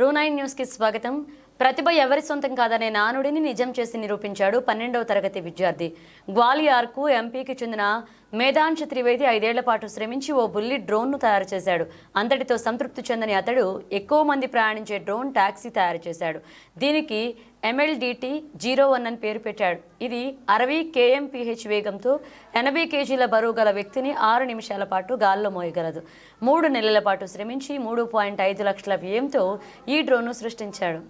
True న్యూస్కి స్వాగతం. ప్రతిభ ఎవరి సొంతం కాదనే నానుడిని నిజం చేసి నిరూపించాడు పన్నెండవ తరగతి విద్యార్థి. గ్వాలియార్కు ఎంపీకి చెందిన మేధాంశ త్రివేది ఐదేళ్ళ పాటు శ్రమించి ఓ బుల్లి డ్రోన్ను తయారు చేశాడు. అంతటితో సంతృప్తి చెందని అతడు ఎక్కువ మంది ప్రయాణించే డ్రోన్ టాక్సీ తయారు చేశాడు. దీనికి ఎంఎల్డిటి జీరో వన్ అని పేరు పెట్టాడు. ఇది అరవై కేఎంపీహెచ్ వేగంతో ఎనభై కేజీల బరువు గల వ్యక్తిని ఆరు నిమిషాల పాటు గాల్లో మోయగలదు. మూడు నెలల పాటు శ్రమించి మూడు పాయింట్ ఐదు లక్షల వ్యయంతో ఈ డ్రోన్ను సృష్టించాడు.